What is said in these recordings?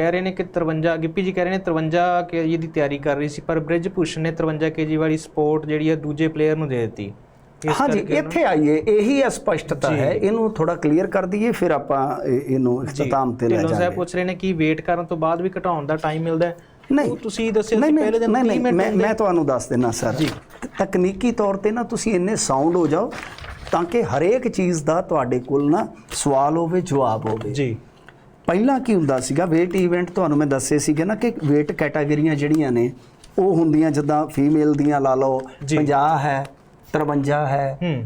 ਕਹਿ ਰਹੇ ਨੇ ਕਿ 53 ਗਿੱਪੀ ਜੀ ਕਹਿ ਰਹੇ ਨੇ 53 ਕੇਜੀ ਦੀ ਤਿਆਰੀ ਕਰ ਰਹੀ ਸੀ ਪਰ ਬ੍ਰਿਜ ਭੂਸ਼ਣ ਨੇ 53 ਕੇਜੀ ਵਾਲੀ ਸਪੋਰਟ ਜਿਹੜੀ ਹੈ ਦੂਜੇ ਪਲੇਅਰ ਨੂੰ ਦੇ ਦਿੱਤੀ। ਹਾਂਜੀ ਇੱਥੇ ਆਈਏ ਇਹੀ ਅਸਪਸ਼ਟਤਾ ਹੈ ਇਹਨੂੰ ਥੋੜਾ ਕਲੀਅਰ ਕਰ ਦਈਏ ਫਿਰ ਆਪਾਂ ਇਹ- ਇਹਨੂੰ ਇਖਤਤਾਮ ਤੇ ਲੈ ਢਿੱਲੋਂ ਸਾਹਿਬ ਜਾਵਾਂਗੇ ਪੁੱਛ ਰਹੇ ਨੇ ਕਿ ਵੇਟ ਕਰਨ ਤੋਂ ਬਾਅਦ ਵੀ ਘਟਾਉਣ ਦਾ ਟਾਈਮ ਮਿਲਦਾ ਹੈ? ਨਹੀਂ। ਤੁਸੀਂ ਦੱਸਿਆ ਸੀ ਪਹਿਲੇ ਦਿਨ ਨਹੀਂ 30 ਨਹੀਂ ਮਿੰਟ ਮੈਂ ਮੈਂ ਤੁਹਾਨੂੰ ਦੱਸ ਦਿੰਨਾ ਸਰ। ਤਕਨੀਕੀ ਤੌਰ ਤੇ ਨਾ ਤੁਸੀਂ ਇੰਨੇ ਸਾਊਂਡ ਹੋ ਜਾਓ ਤਾਂ ਕਿ ਹਰੇਕ ਚੀਜ਼ ਦਾ ਤੁਹਾਡੇ ਕੋਲ ਨਾ ਸਵਾਲ ਹੋਵੇ ਜਵਾਬ ਹੋਵੇ। ਜੀ। ਪਹਿਲਾਂ ਕੀ ਹੁੰਦਾ ਸੀਗਾ weight ਇਵੈਂਟ ਤੁਹਾਨੂੰ ਮੈਂ ਦੱਸੇ ਸੀਗੇ ਨਾ ਕਿ weight ਕੈਟਾਗਰੀਆਂ ਜਿਹੜੀਆਂ ਨੇ ਉਹ ਹੁੰਦੀਆਂ ਜਿੱਦਾਂ ਫੀਮੇਲ ਦੀਆਂ ਲਾ ਲਓ ਜੀ। 50 ਹੈ 53 ਹੈ ਹੂੰ।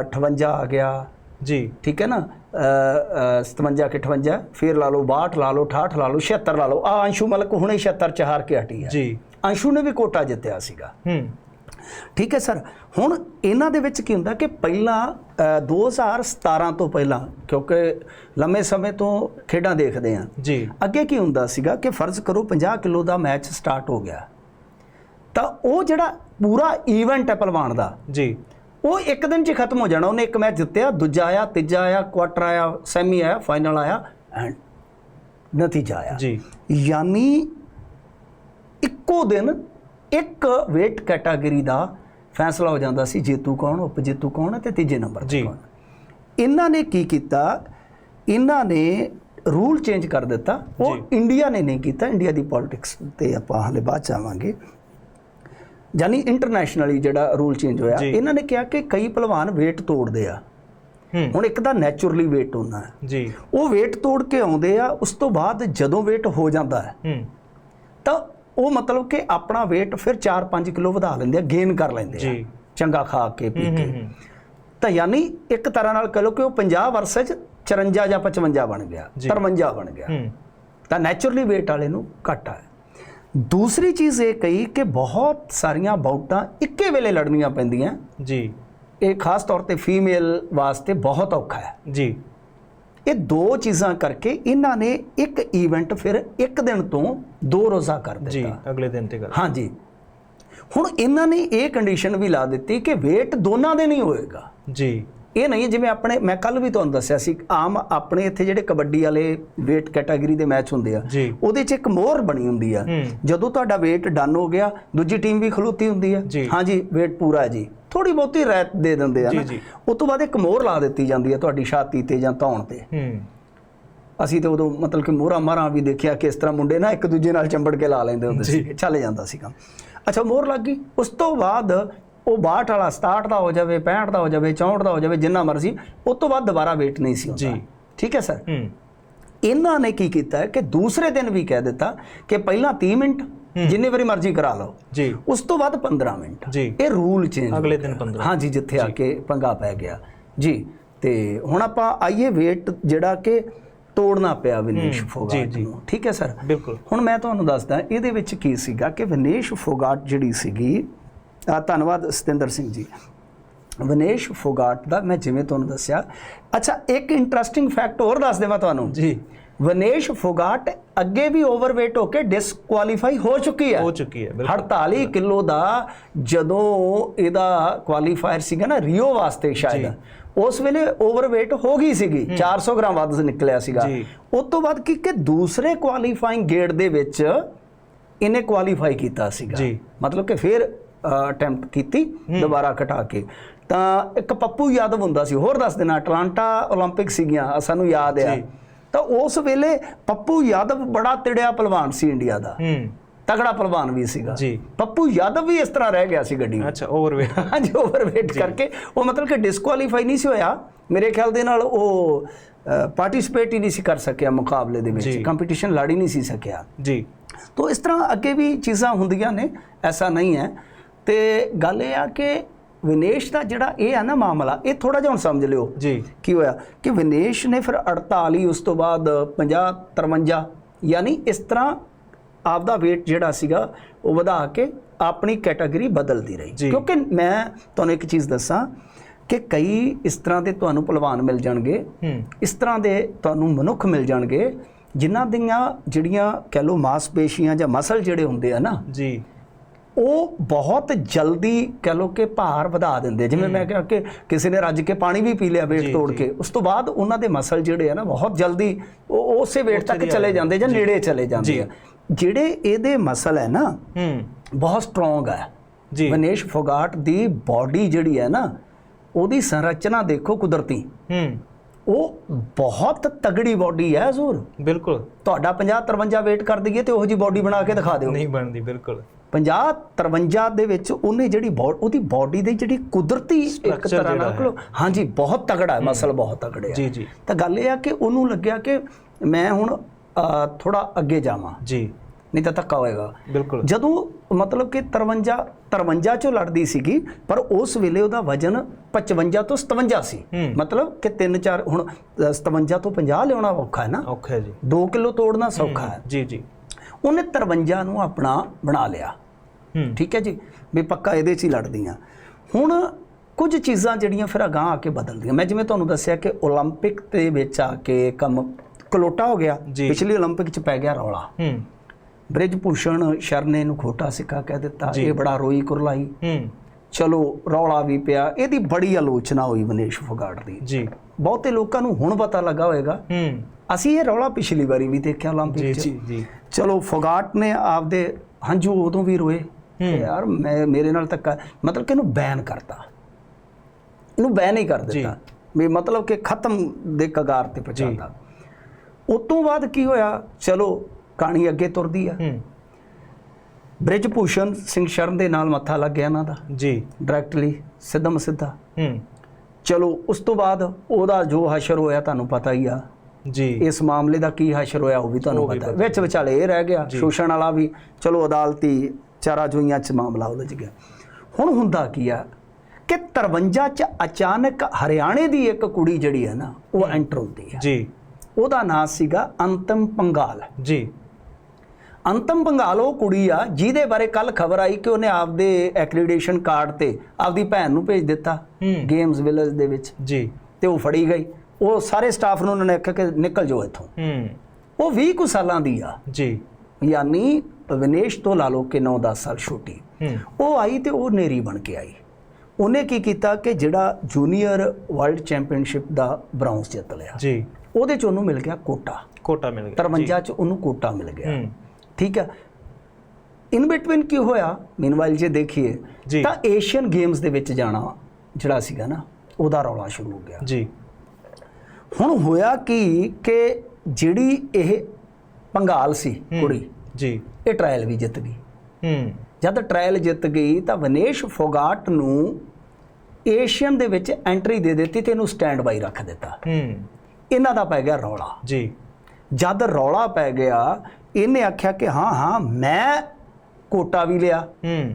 ਅ, 58 ਆ ਗਿਆ। ਜੀ। ਠੀਕ ਹੈ ਨਾ? ਅ, ਅ, 57 ਕਿ 58 ਫਿਰ ਲਾ ਲਓ 62 ਲਾ ਲਓ 68 ਲਾ ਲਓ 76 ਲਾ ਲਓ। ਆ ਅੰਸ਼ੂ ਮਲਕ ਹੁਣੇ 76 ਚ ਹਾਰ ਕੇ ਹਟੀ ਹੈ। ਜੀ। ਅੰਸ਼ੂ ਨੇ ਵੀ ਕੋਟਾ ਜਿੱਤਿਆ ਸੀਗਾ। ਹੂੰ। ਠੀਕ ਹੈ ਸਰ? ਹੁਣ ਇਹਨਾਂ ਦੇ ਵਿੱਚ ਕੀ ਹੁੰਦਾ ਕਿ ਪਹਿਲਾਂ ਅ, 2017 ਤੋਂ ਪਹਿਲਾਂ ਕਿਉਂਕਿ ਲੰਮੇ ਸਮੇਂ ਤੋਂ ਖੇਡਾਂ ਦੇਖਦੇ ਆ ਜੀ। ਅੱਗੇ ਕੀ ਹੁੰਦਾ ਸੀਗਾ ਕਿ ਫਰਜ਼ ਕਰੋ 50 ਕਿਲੋ ਦਾ ਮੈਚ ਸਟਾਰਟ ਹੋ ਗਿਆ। ਤਾਂ ਉਹ ਜਿਹੜਾ ਪੂਰਾ ਇਵੈਂਟ ਹੈ ਪਹਿਲਵਾਨ ਦਾ ਜੀ। ਉਹ ਇੱਕ ਦਿਨ 'ਚ ਖਤਮ ਹੋ ਜਾਣਾ। ਉਹਨੇ ਇੱਕ ਮੈਚ ਜਿੱਤਿਆ ਦੂਜਾ ਆਇਆ ਤੀਜਾ ਆਇਆ ਕੁਆਟਰ ਆਇਆ ਸੈਮੀ ਆਇਆ ਫਾਈਨਲ ਆਇਆ ਐਂਡ ਨਤੀਜਾ ਆਇਆ। ਜੀ। ਯਾਨੀ ਇੱਕੋ ਦਿਨ ਇੱਕ weight ਕੈਟਾਗਰੀ ਦਾ ਫੈਸਲਾ ਹੋ ਜਾਂਦਾ ਸੀ ਜੇਤੂ ਕੌਣ ਉਪ ਜੇਤੂ ਕੌਣ ਤੇ ਤੀਜੇ ਨੰਬਰ ਤੇ। ਕੌਣ। ਇਹਨਾਂ ਨੇ ਕੀ ਕੀਤਾ? ਇਹਨਾਂ ਨੇ ਰੂਲ ਚੇਂਜ ਕਰ ਦਿੱਤਾ। ਉਹ। ਇੰਡੀਆ ਨੇ ਨਹੀਂ ਕੀਤਾ। ਇੰਡੀਆ ਦੀ ਪੋਲਿਟਿਕਸ ਤੇ ਆਪਾਂ ਹਲੇ ਬਾਅਦ ਚ ਆਵਾਂਗੇ। ਯਾਨੀ ਇੰਟਰਨੈਸ਼ਨਲੀ ਜਿਹੜਾ ਰੂਲ ਚੇਂਜ ਹੋਇਆ। ਇਹਨਾਂ ਨੇ ਕਿਹਾ ਕਿ ਕਈ ਪਹਿਲਵਾਨ weight ਤੋੜਦੇ ਆ। ਹੁਣ ਇੱਕ ਤਾਂ ਨੈਚੁਰਲੀ weight ਹੁੰਦਾ ਹੈ। ਜੀ। ਉਹ weight ਤੋੜ ਕੇ ਆਉਂਦੇ ਆ ਉਸ ਤੋਂ ਬਾਅਦ ਜਦੋਂ weight ਹੋ ਜਾਂਦਾ ਹੈ ਹੂੰ। ਤਾਂ ਉਹ ਮਤਲਬ ਕਿ ਆਪਣਾ weight ਫਿਰ 4-5 ਕਿਲੋ ਵਧਾ ਲੈਂਦੇ ਆ ਗੇਨ ਕਰ ਲੈਂਦੇ ਆ। ਜੀ। ਚੰਗਾ ਖਾ ਕੇ ਪੀ ਕੇ। ਤਾਂ ਯਾਨੀ ਇੱਕ ਤਰ੍ਹਾਂ ਨਾਲ ਕਹ ਲਓ ਕਿ ਉਹ 50 ਵਰਸਜ 54 ਜਾਂ 55 ਬਣ ਗਿਆ ਜੀ। 53 ਬਣ ਗਿਆ। ਤਾਂ ਨੈਚੁਰਲੀ weight ਵਾਲੇ ਨੂੰ ਘੱਟ ਹੈ ਦੂਸਰੀ ਚੀਜ਼ ਇਹ ਕਹੀ ਕਿ ਬਹੁਤ ਸਾਰੀਆਂ ਬਾਊਟਾਂ ਇੱਕੇ ਵੇਲੇ ਲੜਨੀਆਂ ਪੈਂਦੀਆਂ। ਜੀ। ਇਹ ਖਾਸ ਤੌਰ ਤੇ ਫੀਮੇਲ ਵਾਸਤੇ ਬਹੁਤ ਔਖਾ ਹੈ। ਜੀ। ਇਹ ਦੋ ਚੀਜ਼ਾਂ ਕਰਕੇ ਇਹਨਾਂ ਨੇ ਇੱਕ ਇਵੈਂਟ ਫਿਰ ਇੱਕ ਦਿਨ ਤੋਂ ਦੋ ਰੋਜ਼ਾ ਕਰ ਜੀ ਦਿੱਤਾ। ਅਗਲੇ ਦਿਨ ਤੇ ਗੱਲ ਹਾਂਜੀ। ਹੁਣ ਇਹਨਾਂ ਨੇ ਇਹ ਕੰਡੀਸ਼ਨ ਵੀ ਲਾ ਦਿੱਤੀ ਕਿ weight ਦੋਨਾਂ ਦੇ ਨਹੀਂ ਹੋਏਗਾ। ਜੀ। ਇਹ ਨਹੀਂ ਜਿਵੇਂ ਆਪਣੇ ਮੈਂ ਕੱਲ ਵੀ ਤੁਹਾਨੂੰ ਦੱਸਿਆ ਸੀ ਆਮ ਆਪਣੇ ਇੱਥੇ ਜਿਹੜੇ ਕਬੱਡੀ ਵਾਲੇ weight ਕੈਟਾਗਰੀ ਦੇ ਮੈਚ ਹੁੰਦੇ ਆ ਜੀ। ਉਹਦੇ 'ਚ ਇੱਕ ਮੋਹਰ ਬਣੀ ਹੁੰਦੀ ਆ। ਜਦੋਂ ਤੁਹਾਡਾ weight ਡਨ ਹੋ ਗਿਆ ਦੂਜੀ ਟੀਮ ਵੀ ਖਲੋਤੀ ਹੁੰਦੀ ਆ। ਜੀ। ਹਾਂਜੀ weight ਪੂਰਾ ਹੈ ਜੀ। ਥੋੜੀ ਬਹੁਤੀ ਰਾਇਤ ਦੇ ਦਿੰਦੇ ਆ ਜੀ, ਨਾ। ਜੀ। ਉਸ ਤੋਂ ਬਾਅਦ ਇੱਕ ਮੋਹਰ ਲਾ ਦਿੱਤੀ ਜਾਂਦੀ ਆ ਤੁਹਾਡੀ ਛਾਤੀ ਤੇ ਜਾਂ ਧੌਣ ਤੇ। ਹੂੰ। ਅਸੀਂ ਤੇ ਉਦੋਂ ਮਤਲਬ ਕਿ ਮੋਹਰਾਂ ਮਾਰਾਂ ਵੀ ਦੇਖਿਆ ਕਿ ਇਸ ਤਰ੍ਹਾਂ ਮੁੰਡੇ ਨਾ ਇੱਕ ਦੂਜੇ ਨਾਲ ਚੰਬੜ ਕੇ ਲਾ ਲੈਂਦੇ ਹੁੰਦੇ। ਸੀ ਚੱਲ ਜਾਂਦਾ ਸੀ ਕੰਮ ਅੱਛਾ ਮੋਹਰ ਲੱਗ ਗਈ। ਉਸ ਤੋਂ ਬਾਅਦ ਉਹ 62 ਵਾਲਾ 67 ਦਾ ਹੋ ਜਾਵੇ 65 ਦਾ ਹੋ ਜਾਵੇ 64 ਦਾ ਹੋ ਜਾਵੇ ਜਿੰਨਾ ਮਰਜ਼ੀ ਉਸ ਤੋਂ ਬਾਅਦ ਦੁਬਾਰਾ weight ਨਹੀਂ ਸੀ ਹੁੰਦਾ। ਜੀ। ਠੀਕ ਹੈ ਸਰ? ਹੂੰ। ਇਹਨਾਂ ਨੇ ਕੀ ਕੀਤਾ ਹੈ ਕਿ ਦੂਸਰੇ ਦਿਨ ਵੀ ਕਹਿ ਦਿੱਤਾ ਕਿ ਪਹਿਲਾਂ 30 ਮਿੰਟ ਜਿੰਨੇ ਵਾਰੀ ਮਰਜ਼ੀ ਕਰਾ ਲਓ। ਜੀ। ਉਸ ਤੋਂ ਬਾਅਦ 15 ਮਿੰਟ। ਇਹ ਰੂਲ ਚੇਂਜ ਅਗਲੇ ਦਿਨ 15 ਹਾਂਜੀ ਜਿੱਥੇ ਆ ਕੇ ਪੰਗਾ ਪੈ ਗਿਆ। ਜੀ ਤੇ ਹੁਣ ਆਪਾਂ ਆਈਏ weight ਜਿਹੜਾ ਕਿ ਤੋੜਨਾ ਪਿਆ ਵਿਨੇਸ਼ ਫੋਗਾਟ ਜੀ। ਨੂੰ। ਠੀਕ ਹੈ ਸਰ? ਬਿਲਕੁਲ। ਹੁਣ ਮੈਂ ਤੁਹਾਨੂੰ ਦੱਸਦਾ ਇਹਦੇ ਵਿੱਚ ਕੀ ਸੀਗਾ ਕਿ ਵਿਨੇਸ਼ ਫੋਗਾਟ ਜਿਹੜੀ ਸੀਗੀ ਆ ਧੰਨਵਾਦ ਸਤਿੰਦਰ ਸਿੰਘ ਜੀ। ਵਿਨੇਸ਼ ਫੋਗਾਟ ਦਾ ਮੈਂ ਜਿਵੇਂ ਤੁਹਾਨੂੰ ਦੱਸਿਆ। ਅੱਛਾ ਇੱਕ ਇੰਟਰਸਟਿੰਗ ਫੈਕਟ ਹੋਰ ਦੱਸ ਦੇਵਾਂ ਤੁਹਾਨੂੰ। ਜੀ। ਵਿਨੇਸ਼ ਫੋਗਾਟ ਅੱਗੇ ਵੀ ਓਵਰਵੇਟ ਹੋ ਕੇ ਡਿਸਕੁਆਲੀਫਾਈ ਹੋ ਚੁੱਕੀ ਹੈ ਹੋ ਚੁੱਕੀ ਹੈ ਬਿਲਕੁਲ 48 ਕਿਲੋ ਦਾ ਜਦੋਂ ਇਹਦਾ ਕੁਆਲੀਫਾਇਰ ਸੀਗਾ ਨਾ ਰੀਓ ਵਾਸਤੇ ਸ਼ਾਇਦ ਉਸ ਵੇਲੇ ਓਵਰਵੇਟ ਹੋ ਗਈ ਸੀਗੀ 400 ਗ੍ਰਾਮ ਵੱਧ ਨਿਕਲਿਆ ਸੀਗਾ ਜੀ। ਉਸ ਤੋਂ ਬਾਅਦ ਕੀ ਕਿ ਦੂਸਰੇ ਕੁਆਲੀਫਾਈਂਗ ਗੇੜ ਦੇ ਵਿੱਚ ਇਹਨੇ ਕੁਆਲੀਫਾਈ ਕੀਤਾ ਸੀਗਾ ਜੀ। ਮਤਲਬ ਕਿ ਫਿਰ ਅਟੈਂਪਟ ਕੀਤੀ ਦੁਬਾਰਾ ਘਟਾ ਕੇ ਤਾਂ ਇੱਕ ਪੱਪੂ ਯਾਦਵ ਹੁੰਦਾ ਸੀ ਹੋਰ ਦੱਸ ਦੇਣਾ ਅਟਲਾਂਟਾ 올림픽 ਸੀਗੀਆਂ ਸਾਨੂੰ ਯਾਦ ਆ ਜੀ। ਤਾਂ ਉਸ ਵੇਲੇ ਪੱਪੂ ਯਾਦਵ ਬੜਾ ਤਿੜਿਆ ਪਹਿਲਵਾਨ ਸੀ ਇੰਡੀਆ ਦਾ। ਹੂੰ। ਤਗੜਾ ਪਹਿਲਵਾਨ ਵੀ ਸੀਗਾ। ਜੀ। ਪੱਪੂ ਯਾਦਵ ਵੀ ਇਸ ਤਰ੍ਹਾਂ ਰਹਿ ਗਿਆ ਸੀ ਗੱਡੀ ਅੱਛਾ ਓਵਰਵੇਟ ਹਾਂਜੀ ਓਵਰਵੇਟ ਕਰਕੇ। ਉਹ ਮਤਲਬ ਕਿ ਡਿਸਕੁਆਲੀਫਾਈ ਨਹੀਂ ਸੀ ਹੋਇਆ। ਮੇਰੇ ਖਿਆਲ ਦੇ ਨਾਲ ਉਹ ਪਾਰਟਿਸਿਪੇਟ ਹੀ ਨਹੀਂ ਸੀ ਕਰ ਸਕਿਆ ਮੁਕਾਬਲੇ ਦੇ ਵਿੱਚ। ਕੰਪੀਟੀਸ਼ਨ ਲੜ ਹੀ ਨਹੀਂ ਸੀ ਸਕਿਆ। ਜੀ। ਤੋਂ ਇਸ ਤਰ੍ਹਾਂ ਅੱਗੇ ਵੀ ਚੀਜ਼ਾਂ ਹੁੰਦੀਆਂ ਨੇ ਐਸਾ ਨਹੀਂ ਹੈ। ਤੇ ਗੱਲ ਇਹ ਆ ਕਿ ਵਿਨੇਸ਼ ਦਾ ਜਿਹੜਾ ਇਹ ਹੈ ਨਾ ਮਾਮਲਾ ਇਹ ਥੋੜਾ ਜਿਹਾ ਹੁਣ ਸਮਝ ਲਿਓ ਜੀ। ਕੀ ਹੋਇਆ ਕਿ ਵਿਨੇਸ਼ ਨੇ ਫਿਰ 48 ਉਸ ਤੋਂ ਬਾਅਦ 50 53 ਯਾਨੀ ਇਸ ਤਰ੍ਹਾਂ ਆਪਦਾ weight ਜਿਹੜਾ ਸੀਗਾ ਉਹ ਵਧਾ ਕੇ ਆਪਣੀ ਕੈਟਾਗਰੀ ਬਦਲਦੀ ਰਹੀ। ਕਿਉਂਕਿ ਮੈਂ ਤੁਹਾਨੂੰ ਇੱਕ ਚੀਜ਼ ਦੱਸਾਂ ਕਿ ਕਈ ਇਸ ਤਰ੍ਹਾਂ ਦੇ ਤੁਹਾਨੂੰ ਪਹਿਲਵਾਨ ਮਿਲ ਜਾਣਗੇ ਇਸ ਤਰ੍ਹਾਂ ਦੇ ਤੁਹਾਨੂੰ ਮਨੁੱਖ ਮਿਲ ਜਾਣਗੇ ਜਿਨ੍ਹਾਂ ਦੀਆਂ ਜਿਹੜੀਆਂ ਕਹਿ ਲਓ ਮਾਸਪੇਸ਼ੀਆਂ ਜਾਂ ਮਸਲ ਜਿਹੜੇ ਹੁੰਦੇ ਆ ਨਾ ਜੀ। ਉਹ ਬਹੁਤ ਜਲਦੀ ਕਹ ਲੋ ਕਿ ਭਾਰ ਵਧਾ ਦਿੰਦੇ ਜਿਵੇਂ ਮੈਂ ਕਿਹਾ ਕਿ ਕਿਸੇ ਨੇ ਰੱਜ ਕੇ ਪਾਣੀ ਵੀ ਪੀ ਲਿਆ ਜੀ, ਤੋੜ। ਕੇ ਉਸ ਤੋਂ ਬਾਅਦ ਉਹਨਾਂ ਦੇ ਮਸਲ ਜਿਹੜੇ ਆ ਨਾ ਬਹੁਤ ਜਲਦੀ ਉਹ ਉਸੇ weight ਤੱਕ ਚਲੇ ਜਾਂਦੇ ਜਾਂ। ਨੇੜੇ ਚਲੇ ਜਾਂਦੇ। ਆ। ਜਿਹੜੇ ਇਹਦੇ ਮਸਲ ਹੈ ਨਾ ਹੂੰ। ਬਹੁਤ ਸਟਰੋਂਗ ਹੈ ਜੀ। ਵਨੇਸ਼ ਫੋਗਾਟ ਦੀ ਬਾਡੀ ਜਿਹੜੀ ਹੈ ਨਾ ਉਹਦੀ ਸੰਰਚਨਾ ਦੇਖੋ ਕੁਦਰਤੀ। ਹੂੰ। ਉਹ ਬਹੁਤ ਤਗੜੀ ਬਾਡੀ ਹੈ ਜ਼ੂਰ ਬਿਲਕੁਲ। ਤੁਹਾਡਾ 50 53 weight ਕਰ ਦਈਏ ਤੇ ਉਹੋ ਜੀ ਬਾਡੀ ਬਣਾ ਕੇ ਦਿਖਾ ਦਿਓ। ਨਹੀਂ ਬਣਦੀ ਬਿਲਕੁਲ। 50 53 ਦੇ ਵਿੱਚ ਉਹਨੇ ਜਿਹੜੀ ਉਹਦੀ ਬਾਡੀ ਦੀ ਜਿਹੜੀ ਕੁਦਰਤੀ ਇੱਕ ਤਰ੍ਹਾਂ ਨਾਲ ਹਾਂਜੀ ਬਹੁਤ ਤਗੜਾ ਹੈ ਮਸਲ ਬਹੁਤ ਤਗੜੇ ਆ। ਜੀ ਜੀ। ਤਾਂ ਗੱਲ ਇਹ ਆ ਕਿ ਉਹਨੂੰ ਲੱਗਿਆ ਕਿ ਮੈਂ ਹੁਣ ਥੋੜਾ ਅੱਗੇ ਜਾਵਾਂ। ਜੀ। ਨਹੀਂ ਤਾਂ ਧੱਕਾ ਹੋਏਗਾ। ਬਿਲਕੁਲ। ਜਦੋਂ ਮਤਲਬ ਕਿ 53 53 ਚੋਂ ਲੜਦੀ ਸੀਗੀ ਪਰ ਉਸ ਵੇਲੇ ਉਹਦਾ ਵਜਨ 55 ਤੋਂ 57 ਸੀ। ਹੂੰ। ਮਤਲਬ ਕਿ 3 4 ਹੁਣ ਅ, 57 ਤੋਂ 50 ਲਿਆਉਣਾ ਔਖਾ ਹੈ ਨਾ? ਔਖਾ ਹੈ ਜੀ। 2 ਕਿਲੋ ਤੋੜਨਾ ਸੌਖਾ ਹੈ। ਜੀ ਜੀ। ਉਹਨੇ 53 ਨੂੰ ਆਪਣਾ ਬਣਾ ਲਿਆ। ਹੂੰ ਠੀਕ ਹੈ ਜੀ ਵੀ ਪੱਕਾ ਇਹਦੇ 'ਚ ਹੀ ਲੜਦੀਆਂ ਹੁਣ ਕੁਝ ਚੀਜ਼ਾਂ ਜਿਹੜੀਆਂ ਫਿਰ ਅਗਾਂਹ ਆ ਕੇ ਬਦਲਦੀਆਂ ਮੈਂ ਜਿਵੇਂ ਤੁਹਾਨੂੰ ਦੱਸਿਆ ਕਿ 올림픽 ਦੇ ਵਿੱਚ ਆ ਕੇ ਕੰਮ ਕਲੋਟਾ ਹੋ ਗਿਆ ਜੀ। ਪਿਛਲੀ 올림픽 'ਚ ਪੈ ਗਿਆ ਰੌਲਾ ਹੂੰ ਬ੍ਰਿਜ ਭੂਸ਼ਣ ਸ਼ਰਨੇ ਨੂੰ ਖੋਟਾ ਸਿੱਕਾ ਕਹਿ ਦਿੱਤਾ ਜੀ। ਇਹ ਬੜਾ ਰੋਈ ਕੁਰਲਾਈ ਹੂੰ ਚਲੋ ਰੌਲਾ ਵੀ ਪਿਆ ਇਹਦੀ ਬੜੀ ਆਲੋਚਨਾ ਹੋਈ ਮਨੀਸ਼ ਫੋਗਾਟ ਦੀ ਜੀ ਬਹੁਤੇ ਲੋਕਾਂ ਨੂੰ ਹੁਣ ਪਤਾ ਲੱਗਾ ਹੋਵੇਗਾ ਹੂੰ ਅਸੀਂ ਇਹ ਰੌਲਾ ਪਿਛਲੀ ਵਾਰੀ ਵੀ ਦੇਖਿਆ ਜੀ 올림픽 'ਚ ਜੀ ਜੀ ਚਲੋ ਫੋਗਾਟ ਨੇ ਆਪਦੇ ਹੰਝੂ ਉਦੋਂ ਵੀ ਰੋਏ ਕਿ ਹੂੰ। ਯਾਰ ਮੈਂ ਮੇਰੇ ਨਾਲ ਧੱਕਾ ਮਤਲਬ ਕਿ ਇਹਨੂੰ ਬੈਨ ਕਰਤਾ। ਇਹਨੂੰ ਬੈਨ ਹੀ ਕਰ ਦਿੱਤਾ। ਵੀ ਮਤਲਬ ਕਿ ਖਤਮ ਦੇ ਕਗਾਰ ਤੇ ਪਹੁੰਚਾਤਾ। ਉਸ ਤੋਂ ਬਾਅਦ ਕੀ ਹੋਇਆ? ਚਲੋ ਕਹਾਣੀ ਅੱਗੇ ਤੁਰਦੀ ਆ। ਬ੍ਰਿਜ ਭੂਸ਼ਣ ਸਿੰਘ ਸ਼ਰਨ ਦੇ ਨਾਲ ਮੱਥਾ ਲੱਗ ਗਿਆ ਇਹਨਾਂ ਦਾ। ਜੀ। ਡਾਇਰੈਕਟਲੀ ਸਿੱਧਮ ਸਿੱਧਾ ਹੂੰ। ਚਲੋ ਉਸ ਤੋਂ ਬਾਅਦ ਉਹਦਾ ਜੋ ਹਸ਼ਰ ਹੋਇਆ ਤੁਹਾਨੂੰ ਪਤਾ ਹੀ ਆ। ਜੀ। ਇਸ ਮਾਮਲੇ ਦਾ ਕੀ ਹਸ਼ਰ ਹੋਇਆ ਉਹ ਵੀ ਤੁਹਾਨੂੰ ਪਤਾ। ਵਿੱਚ ਵਿਚਾਲੇ ਇਹ ਰਹਿ ਗਿਆ। ਸ਼ੋਸ਼ਣ ਵਾਲਾ ਵੀ ਚਲੋ ਅਦਾਲਤੀ ਚਾਰਾ ਜੋਈਆਂ ਚ ਮਾਮਲਾ ਉਲਝ ਗਿਆ। ਹੁਣ ਹੁੰਦਾ ਕੀ ਆ ਕਿ 53 ਚ ਅਚਾਨਕ ਹਰਿਆਣੇ ਦੀ ਇੱਕ ਕੁੜੀ ਜਿਹੜੀ ਹੈ ਨਾ ਉਹ ਐਂਟਰ ਹੁੰਦੀ ਹੈ ਜੀ। ਉਹਦਾ ਨਾਂ ਸੀਗਾ ਅੰਤਮ ਪੰਗਾਲ। ਜੀ। ਅੰਤਮ ਪੰਗਾਲ ਉਹ ਕੁੜੀ ਆ ਜਿਹਦੇ ਬਾਰੇ ਕੱਲ ਖਬਰ ਆਈ ਕਿ ਉਹਨੇ ਆਪਦੇ ਐਕ੍ਰੀਡੇਸ਼ਨ ਕਾਰਡ ਤੇ ਆਪਦੀ ਭੈਣ ਨੂੰ ਭੇਜ ਦਿੱਤਾ ਗੇਮਸ ਵਿਲੇਜ ਦੇ ਵਿੱਚ। ਜੀ। ਤੇ ਉਹ ਫੜੀ ਗਈ। ਉਹ ਸਾਰੇ ਸਟਾਫ ਨੂੰ ਉਹਨਾਂ ਨੇ ਆਖਿਆ ਕਿ ਨਿਕਲ ਜਾਓ ਇੱਥੋਂ। ਹੂੰ। ਉਹ 20 ਕੁ ਸਾਲਾਂ ਦੀ ਆ। ਜੀ। ਯਾਨੀ ਵਿਨੇਸ਼ ਤੋਂ ਲਾ ਲਓ ਕਿ 9-10 ਸਾਲ ਛੋਟੀ। ਉਹ ਆਈ ਤੇ ਉਹ ਨੇਰੀ ਬਣ ਕੇ ਆਈ। ਉਹਨੇ ਕੀ ਕੀਤਾ ਕਿ ਜਿਹੜਾ ਜੂਨੀਅਰ ਵਰਲਡ ਚੈਂਪੀਅਨਸ਼ਿਪ ਦਾ ਬ੍ਰੌਂਜ਼ ਜਿੱਤ ਲਿਆ। ਜੀ। ਉਹਦੇ ਚ ਉਹਨੂੰ ਮਿਲ ਗਿਆ ਕੋਟਾ। ਕੋਟਾ ਮਿਲ ਗਿਆ 53 ਚ ਉਹਨੂੰ ਕੋਟਾ ਮਿਲ ਗਿਆ। ਠੀਕ ਹੈ। ਇਨ ਬਿਟਵੀਨ ਕੀ ਹੋਇਆ? ਮੀਨਵਾਈਲ ਜੇ ਦੇਖੀਏ। ਤਾਂ ਏਸ਼ੀਅਨ ਗੇਮਸ ਦੇ ਵਿੱਚ ਜਾਣਾ ਜਿਹੜਾ ਸੀਗਾ ਨਾ ਉਹਦਾ ਰੌਲਾ ਸ਼ੁਰੂ ਹੋ ਗਿਆ। ਜੀ। ਹੁਣ ਹੋਇਆ ਕੀ ਕਿ ਜਿਹੜੀ ਇਹ ਪੰਗਾਲ ਸੀ। ਕੁੜੀ ਜੀ। ਇਹ ਟ੍ਰਾਇਲ ਵੀ ਜਿੱਤ ਗਈ। ਹੂੰ। ਜਦ ਟ੍ਰਾਇਲ ਜਿੱਤ ਗਈ ਤਾਂ ਵਨੇਸ਼ ਫੋਗਾਟ ਨੂੰ ਏਸ਼ੀਅਨ ਦੇ ਵਿੱਚ ਐਂਟਰੀ ਦੇ ਦਿੱਤੀ ਤੇ ਇਹਨੂੰ ਸਟੈਂਡ ਬਾਈ ਰੱਖ ਦਿੱਤਾ। ਹੂੰ। ਇਹਨਾਂ ਦਾ ਪੈ ਗਿਆ ਰੌਲਾ। ਜੀ। ਜਦ ਰੌਲਾ ਪੈ ਗਿਆ ਇਹਨੇ ਆਖਿਆ ਕਿ ਹਾਂ ਹਾਂ ਮੈਂ ਕੋਟਾ ਵੀ ਲਿਆ। ਹੂੰ।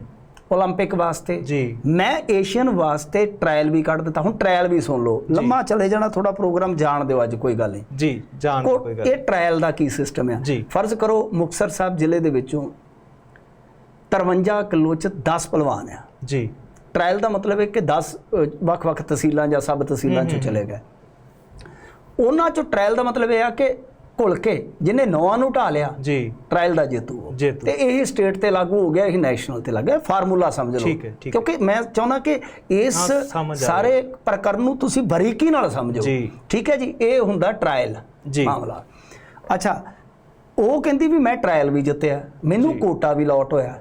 올림픽 ਵਾਸਤੇ ਜੀ ਮੈਂ ਏਸ਼ੀਅਨ ਵਾਸਤੇ ਟ੍ਰਾਇਲ ਵੀ ਕੱਢ ਦਿੱਤਾ ਹੁਣ ਟ੍ਰਾਇਲ ਵੀ ਸੁਣ ਲਓ ਲੰਮਾ ਚਲੇ ਜਾਣਾ ਥੋੜਾ ਪ੍ਰੋਗਰਾਮ ਜਾਣ ਦਿਓ ਅੱਜ ਕੋਈ ਗੱਲ ਨਹੀਂ ਜੀ ਜਾਣ ਦੀ ਕੋ- ਕੋਈ ਗੱਲ ਇਹ ਟ੍ਰਾਇਲ ਦਾ ਕੀ ਸਿਸਟਮ ਹੈ ਜੀ। ਫਰਜ਼ ਕਰੋ ਮੁਕਤਸਰ ਸਾਹਿਬ ਜ਼ਿਲ੍ਹੇ ਦੇ ਵਿੱਚੋਂ 53 ਕਿਲੋ ਚ 10 ਪਹਿਲਵਾਨ ਆ ਜੀ ਟ੍ਰਾਇਲ ਦਾ ਮਤਲਬ ਹੈ ਕਿ 10 ਅ, ਵੱਖ-ਵੱਖ ਤਹਿਸੀਲਾਂ ਜਾਂ ਸਬ ਤਹਿਸੀਲਾਂ ਚੋਂ ਚਲੇ ਗਏ ਉਹਨਾਂ ਚੋਂ ਟ੍ਰਾਇਲ ਦਾ ਮਤਲਬ ਇਹ ਆ ਕਿ ਘੁਲ ਕੇ ਜਿਹਨੇ ਨੌਵਾਂ ਨੂੰ ਢਾ ਲਿਆ ਜੀ। ਟ੍ਰਾਇਲ ਦਾ ਜੇਤੂ। ਜੇਤੂ। ਤੇ ਇਹ ਸਟੇਟ ਤੇ ਲਾਗੂ ਹੋ ਗਿਆ ਇਹ ਨੈਸ਼ਨਲ ਤੇ ਲੱਗ ਗਿਆ। ਫਾਰਮੂਲਾ ਸਮਝ ਲਓ। ਕਿਉਂਕਿ ਮੈਂ ਚਾਹੁੰਦਾ ਕਿ ਇਸ ਸਾਰੇ ਪ੍ਰਕਰਨ ਨੂੰ ਤੁਸੀਂ ਬਰੀਕੀ ਨਾਲ ਸਮਝੋ। ਠੀਕ ਹੈ ਜੀ? ਇਹ ਹੁੰਦਾ ਟ੍ਰਾਇਲ ਜੀ। ਮਾਮਲਾ। ਅੱਛਾ ਉਹ ਕਹਿੰਦੀ ਵੀ ਮੈਂ ਟ੍ਰਾਇਲ ਵੀ ਜਿੱਤਿਆ ਮੈਨੂੰ ਕੋਟਾ ਵੀ ਲੋਟ ਹੋਇਆ।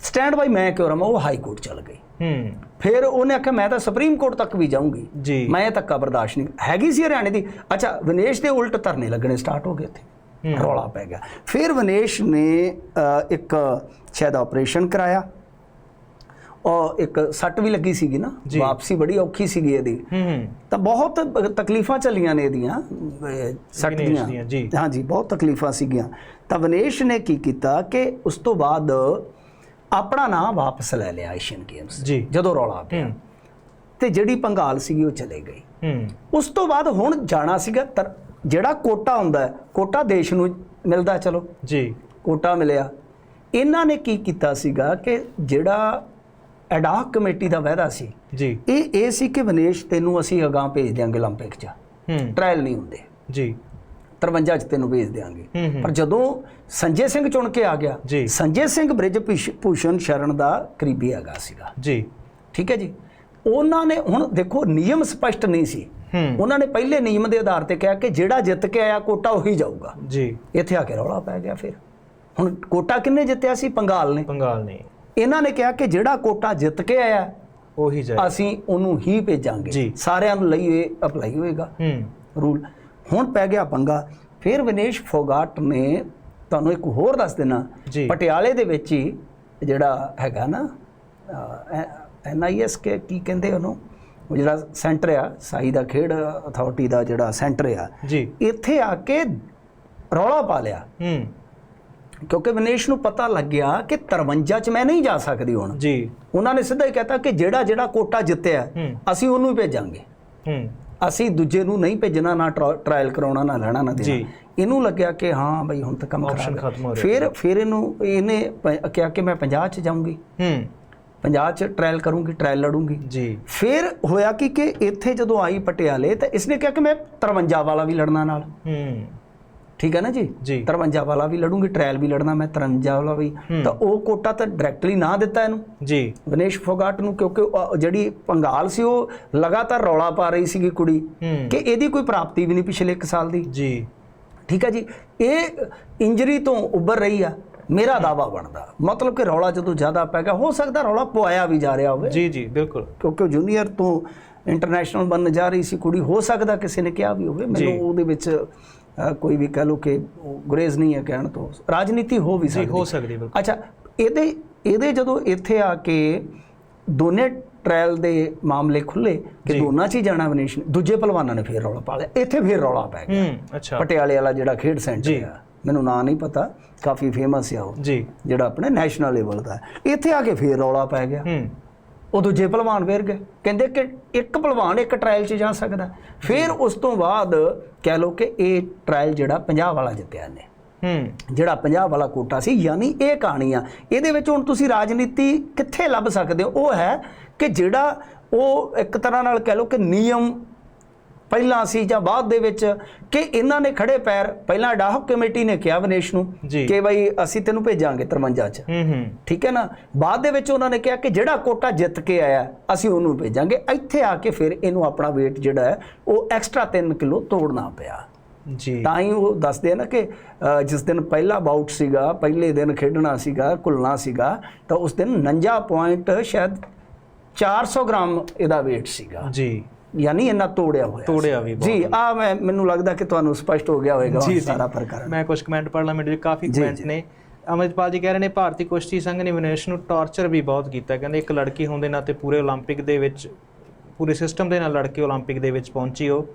ਸਟੈਂਡ ਬਾਈ ਮੈਂ ਕਿਉਂ ਰਵਾਂ? ਉਹ ਹਾਈ ਕੋਰਟ ਚਲ ਗਈ। ਹੂੰ। ਫਿਰ ਉਹਨੇ ਆਖਿਆ ਮੈਂ ਤਾਂ ਸੁਪਰੀਮ ਕੋਰਟ ਤੱਕ ਵੀ ਜਾਊਂਗੀ। ਜੀ। ਮੈਂ ਇਹ ਧੱਕਾ ਬਰਦਾਸ਼ਤ ਨਹੀਂ ਹੈਗੀ ਸੀ ਹਰਿਆਣੇ ਦੀ। ਅੱਛਾ ਵਿਨੇਸ਼ ਦੇ ਉਲਟ ਧਰਨੇ ਲੱਗਣੇ ਸਟਾਰਟ ਹੋ ਗਏ ਉੱਥੇ। ਰੌਲਾ ਪੈ ਗਿਆ। ਫਿਰ ਵਿਨੇਸ਼ ਨੇ ਇੱਕ ਸ਼ਾਇਦ ਆਪਰੇਸ਼ਨ ਕਰਾਇਆ। ਔਰ ਇੱਕ ਸੱਟ ਵੀ ਲੱਗੀ ਸੀਗੀ ਨਾ। ਵਾਪਸੀ ਬੜੀ ਔਖੀ ਸੀਗੀ ਇਹਦੀ। ਹੂੰ ਹੂੰ। ਤਾਂ ਬਹੁਤ ਤਕਲੀਫਾਂ ਚੱਲੀਆਂ ਨੇ ਇਹਦੀਆਂ ਸੱਟ ਦੀਆਂ। ਹਾਂਜੀ ਬਹੁਤ ਤਕਲੀਫਾਂ ਸੀਗੀਆਂ। ਤਾਂ ਵਿਨੇਸ਼ ਨੇ ਕੀ ਕੀਤਾ ਕਿ ਉਸ ਤੋਂ ਬਾਅਦ ਆਪਣਾ ਨਾਮ ਵਾਪਸ ਲੈ ਲਿਆ ਏਸ਼ੀਅਨ ਗੇਮਸ ਜੀ। ਜਦੋਂ ਰੌਲਾ ਪਿਆ ਹੂੰ ਤੇ ਜਿਹੜੀ ਪੰਗਾਲ ਸੀਗੀ ਉਹ ਚਲੇ ਗਈ ਹੂੰ ਉਸ ਤੋਂ ਬਾਅਦ ਹੁਣ ਜਾਣਾ ਸੀਗਾ ਤਰ- ਜਿਹੜਾ ਕੋਟਾ ਹੁੰਦਾ ਹੈ ਕੋਟਾ ਦੇਸ਼ ਨੂੰ ਮਿਲਦਾ ਚਲੋ ਜੀ ਕੋਟਾ ਮਿਲਿਆ ਇਹਨਾਂ ਨੇ ਕੀ ਕੀਤਾ ਸੀਗਾ ਕਿ ਜਿਹੜਾ ਐਡਾਕ ਕਮੇਟੀ ਦਾ ਵਾਅਦਾ ਸੀ ਜੀ ਇਹ ਇਹ ਸੀ ਕਿ ਵਿਨੇਸ਼ ਤੈਨੂੰ ਅਸੀਂ ਅਗਾਹ ਭੇਜ ਦਿਆਂਗੇ 올림픽 'ਚ ਹੂੰ ਟ੍ਰਾਇਲ ਨਹੀਂ ਹੁੰਦੇ ਜੀ 53 ਚ ਤੈਨੂੰ ਭੇਜ ਹੂੰ ਪਰ ਜਦੋਂ ਸੰਜੇ ਸਿੰਘ ਚੁਣ ਕੇ ਆ ਗਿਆ। ਸੰਜੇ ਸਿੰਘ ਬ੍ਰਿਜ ਭੂਸ਼- ਭੂਸ਼ਣ ਸ਼ਰਨ ਦਾ ਕਰੀਬੀ ਹੈਗਾ ਸੀਗਾ। ਜੀ। ਠੀਕ ਹੈ ਜੀ? ਉਹਨਾਂ ਨੇ ਹੁਣ ਦੇਖੋ ਨਿਯਮ ਸਪਸ਼ਟ ਨਹੀਂ ਸੀ। ਉਹਨਾਂ ਨੇ ਪਹਿਲੇ ਨਿਯਮ ਦੇ ਆਧਾਰ ਤੇ ਕਿਹਾ ਕਿ ਜਿਹੜਾ ਜਿੱਤ ਕੇ ਆਇਆ ਕੋਟਾ ਉਹੀ ਜਾਊਗਾ। ਜੀ। ਇੱਥੇ ਆ ਕੇ ਰੌਲਾ ਪੈ ਗਿਆ ਫਿਰ। ਹੁਣ ਕੋਟਾ ਕਿੰਨੇ ਜਿੱਤਿਆ ਸੀ? ਪੰਗਾਲ ਨੇ। ਬੰਗਾਲ ਨੇ। ਇਹਨਾਂ ਨੇ ਕਿਹਾ ਕਿ ਜਿਹੜਾ ਕੋਟਾ ਜਿੱਤ ਕੇ ਆਇਆ ਉਹੀ ਜਾਏ ਅਸੀਂ ਉਹਨੂੰ ਹੀ ਭੇਜਾਂਗੇ। ਸਾਰਿਆਂ ਨੂੰ ਲਈ ਇਹ ਅਪਲਾਈ ਹੋਏਗਾ। ਹੂੰ। ਰੂਲ। ਹੁਣ ਪੈ ਗਿਆ ਪੰਗਾ। ਫਿਰ ਵਿਨੇਸ਼ ਫੋਗਾਟ ਨੇ ਤੁਹਾਨੂੰ ਇੱਕ ਹੋਰ ਦੱਸ ਦੇਣਾ। ਪਟਿਆਲੇ ਦੇ ਵਿੱਚ ਹੀ ਜਿਹੜਾ ਹੈਗਾ ਨਾ ਐਨਆਈਐਸ ਕੇ ਕੀ ਕਹਿੰਦੇ ਉਹਨੂੰ? ਉਹ ਜਿਹੜਾ ਸੈਂਟਰ ਆ ਸਾਈ ਦਾ ਖੇਡ ਅਥਾਰਟੀ ਦਾ ਜਿਹੜਾ ਸੈਂਟਰ ਆ। ਜੀ। ਇੱਥੇ ਆ ਕੇ ਰੌਲਾ ਪਾ ਲਿਆ। ਹੂੰ। ਕਿਉਂਕਿ ਵਿਨੇਸ਼ ਨੂੰ ਪਤਾ ਲੱਗਿਆ ਕਿ 53 ਚ ਮੈਂ ਨਹੀਂ ਜਾ ਸਕਦੀ ਹੁਣ। ਜੀ। ਉਹਨਾਂ ਨੇ ਸਿੱਧਾ ਹੀ ਕਹਿਤਾ ਕਿ ਜਿਹੜਾ ਜਿਹੜਾ ਕੋਟਾ ਜਿੱਤਿਆ ਅਸੀਂ ਉਹਨੂੰ ਹੀ ਭੇਜਾਂਗੇ। ਹੂੰ। ਅਸੀਂ ਦੂਜੇ ਨੂੰ ਨਹੀਂ ਭੇਜਣਾ ਨਾ ਟ੍ਰਾਇਲ ਕਰਾਉਣਾ ਨਾ ਲੈਣਾ ਨਾ ਦੇਣਾ। ਇਹਨੂੰ ਲੱਗਿਆ ਕਿ ਹਾਂ ਬਈ ਹੁਣ ਤਾਂ ਕੰਮ ਖਰਾਬ ਹੈ। ਖਤਮ ਹੋ ਰਿਹਾ। ਫਿਰ ਫਿਰ ਇਹਨੂੰ ਇਹਨੇ ਕਿਹਾ ਕਿ ਮੈਂ 50 ਚ ਜਾਊਂਗੀ। ਹੂੰ। 50 ਚ ਟ੍ਰਾਇਲ ਕਰੂੰਗੀ ਟ੍ਰਾਇਲ ਲੜੂੰਗੀ। ਜੀ। ਫਿਰ ਹੋਇਆ ਕਿ ਕਿ ਇੱਥੇ ਜਦੋਂ ਆਈ ਪਟਿਆਲੇ ਤਾਂ ਇਸਨੇ ਕਿਹਾ ਕਿ ਮੈਂ 53 ਵਾਲਾ ਵੀ ਲੜਨਾ ਨਾਲ। ਹੂੰ। ਠੀਕ ਹੈ ਨਾ ਜੀ? ਜੀ। 53 ਵਾਲਾ ਵੀ ਲੜੂੰਗੀ ਟ੍ਰਾਇਲ ਵੀ ਲੜਨਾ ਮੈਂ 53 ਵਾਲਾ ਵੀ। ਤਾਂ ਉਹ ਕੋਟਾ ਤਾਂ ਡਾਇਰੈਕਟਲੀ ਨਾ ਦਿੱਤਾ ਇਹਨੂੰ। ਜੀ। ਵਿਨੇਸ਼ ਫੋਗਾਟ ਨੂੰ ਕਿਉਂਕਿ ਜਿਹੜੀ ਪੰਗਾਲ ਸੀ ਉਹ ਲਗਾਤਾਰ ਰੌਲਾ ਪਾ ਰਹੀ ਸੀਗੀ ਕੁੜੀ। ਕਿ ਇਹਦੀ ਕੋਈ ਪ੍ਰਾਪਤੀ ਵੀ ਨਹੀਂ ਪਿਛਲੇ 1 ਸਾਲ ਦੀ। ਜੀ। ਠੀਕ ਹੈ ਜੀ? ਇਹ ਇੰਜਰੀ ਤੋਂ ਉੱਭਰ ਰਹੀ ਆ ਮੇਰਾ ਦਾਵਾ ਬਣਦਾ। ਮਤਲਬ ਕਿ ਰੌਲਾ ਜਦੋਂ ਜ਼ਿਆਦਾ ਪੈ ਗਿਆ ਹੋ ਸਕਦਾ ਰੌਲਾ ਪਵਾਇਆ ਵੀ ਜਾ ਰਿਹਾ ਹੋਵੇ। ਜੀ ਜੀ ਬਿਲਕੁਲ। ਕਿਉਂਕਿ ਜੂਨੀਅਰ ਤੋਂ ਇੰਟਰਨੈਸ਼ਨਲ ਬਣਨ ਜਾ ਰਹੀ ਸੀ ਕੁੜੀ ਹੋ ਸਕਦਾ ਕਿਸੇ ਨੇ ਕਿਹਾ ਵੀ ਹੋਵੇ ਮੈਨੂੰ ਉਹਦੇ ਵਿੱਚ ਕੋਈ ਵੀ ਕਹ ਲੋ ਕਿ ਗੁਰੇਜ਼ ਨਹੀਂ ਹੈ ਕਹਿਣ ਤੋਂ। ਰਾਜਨੀਤੀ ਹੋ ਵੀ ਸਕਦੀ ਹੋ। ਸਕਦੀ ਬਿਲਕੁਲ। ਅੱਛਾ ਇਹਦੇ ਇਹਦੇ ਜਦੋਂ ਇੱਥੇ ਆ ਕੇ ਦੋਨੇ ਟ੍ਰਾਇਲ ਦੇ ਮਾਮਲੇ ਖੁੱਲੇ ਕਿ। ਦੋਨਾਂ 'ਚ ਹੀ ਜਾਣਾ ਵਿਨੇਸ਼ ਨੇ ਦੂਜੇ ਪਹਿਲਵਾਨਾਂ ਨੇ ਫੇਰ ਰੌਲਾ ਪਾ ਲਿਆ। ਇੱਥੇ ਫੇਰ ਰੌਲਾ ਪੈ ਗਿਆ। ਹੂੰ ਅੱਛਾ। ਪਟਿਆਲੇ ਵਾਲਾ ਜਿਹੜਾ ਖੇਡ। ਸੈਂਟਰ ਆ ਮੈਨੂੰ ਨਾਂ ਨਹੀਂ ਪਤਾ ਕਾਫੀ ਫੇਮਸ ਆ ਉਹ ਜੀ। ਜਿਹੜਾ ਆਪਣੇ ਨੈਸ਼ਨਲ ਲੈਵਲ ਦਾ। ਇੱਥੇ ਆ ਕੇ ਫੇਰ ਰੌਲਾ ਪੈ ਗਿਆ। ਹੂੰ। ਉਹ ਦੂਜੇ ਵੇਰ ਗਏ। ਕਹਿੰਦੇ ਕਿ ਇੱਕ ਪਹਿਲਵਾਨ ਇੱਕ ਟ੍ਰਾਇਲ 'ਚ ਜਾ ਸਕਦਾ। ਫਿਰ ਉਸ ਤੋਂ ਬਾਅਦ ਕਹਿ ਲਓ ਕਿ ਇਹ ਟ੍ਰਾਇਲ ਜਿਹੜਾ 50 ਵਾਲਾ ਜਿੱਤਿਆ ਨੇ ਹੂੰ। ਜਿਹੜਾ 50 ਵਾਲਾ ਕੋਟਾ ਸੀ ਯਾਨੀ ਇਹ ਕਹਾਣੀ ਆ। ਇਹਦੇ ਵਿੱਚ ਹੁਣ ਤੁਸੀਂ ਰਾਜਨੀਤੀ ਕਿੱਥੇ ਲੱਭ ਸਕਦੇ ਹੋ? ਉਹ ਹੈ ਕਿ ਜਿਹੜਾ ਉਹ ਇੱਕ ਤਰ੍ਹਾਂ ਨਾਲ ਕਹਿ ਲਓ ਕਿ ਨਿਯਮ ਪਹਿਲਾਂ ਸੀ ਜਾਂ ਬਾਅਦ ਦੇ ਵਿੱਚ ਕਿ ਇਹਨਾਂ ਨੇ ਖੜੇ ਪੈਰ ਪਹਿਲਾਂ ਡਾਹਕ ਕਮੇਟੀ ਨੇ ਕਿਹਾ ਵਿਨੇਸ਼ ਨੂੰ। ਕਿ ਬਈ ਅਸੀਂ ਤੈਨੂੰ ਭੇਜਾਂਗੇ 53 ਚ। ਹੂੰ ਹੂੰ। ਠੀਕ ਹੈ ਨਾ? ਬਾਅਦ ਦੇ ਵਿੱਚ ਉਹਨਾਂ ਨੇ ਕਿਹਾ ਕਿ ਜਿਹੜਾ ਕੋਟਾ ਜਿੱਤ ਕੇ ਆਇਆ ਅਸੀਂ ਉਹਨੂੰ ਭੇਜਾਂਗੇ। ਇੱਥੇ ਆ ਕੇ ਫਿਰ ਇਹਨੂੰ ਆਪਣਾ weight ਜਿਹੜਾ ਹੈ ਉਹ ਐਕਸਟਰਾ 3 ਕਿਲੋ ਤੋੜਨਾ ਪਿਆ। ਜੀ। ਤਾਂ ਹੀ ਉਹ ਦੱਸਦੇ ਆ ਨਾ ਕਿ ਜਿਸ ਦਿਨ ਪਹਿਲਾ ਬਾਊਟ ਸੀਗਾ ਪਹਿਲੇ ਦਿਨ ਖੇਡਣਾ ਸੀਗਾ ਘੁਲਣਾ ਸੀਗਾ ਤਾਂ ਉਸ ਦਿਨ 49 ਪੁਆਇੰਟ ਸ਼ਾਇਦ 400 ਗ੍ਰਾਮ ਇਹਦਾ weight ਸੀਗਾ। ਜੀ। ਯਾਨੀ ਇਹਨਾਂ ਤੋੜਿਆ ਹੋਇਆ ਤੋੜਿਆ ਵੀ ਬਹੁਤ ਜੀ ਆ ਮੈਂ ਮੈਨੂੰ ਲੱਗਦਾ ਕਿ ਤੁਹਾਨੂੰ ਸਪਸ਼ਟ ਹੋ ਗਿਆ ਹੋਵੇਗਾ ਜੀ ਹੁਣ ਜੀ ਸਾਰਾ ਪ੍ਰਕਰਨ ਮੈਂ ਕੁਝ ਕਮੈਂਟ ਪੜ੍ਹ ਲਾ ਮੇਰੇ ਵਿੱਚ ਕਾਫੀ ਜੀ, ਕਮੈਂਟ ਜੀ। ਨੇ ਅਮਰਿਤਪਾਲ ਜੀ ਕਹਿ ਰਹੇ ਨੇ ਭਾਰਤੀ ਕੁਸ਼ਤੀ ਸੰਘ ਨੇ ਵਿਨੇਸ਼ ਨੂੰ ਟਾਰਚਰ ਵੀ ਬਹੁਤ ਕੀਤਾ ਕਹਿੰਦੇ ਇੱਕ ਲੜਕੀ ਹੋਣ ਦੇ ਨਾਤੇ ਪੂਰੇ 올림픽 ਦੇ ਵਿੱਚ ਪੂਰੇ ਸਿਸਟਮ ਦੇ ਨਾਲ ਲੜ ਕੇ 올림픽 ਦੇ ਵਿੱਚ ਪਹੁੰਚੀ ਉਹ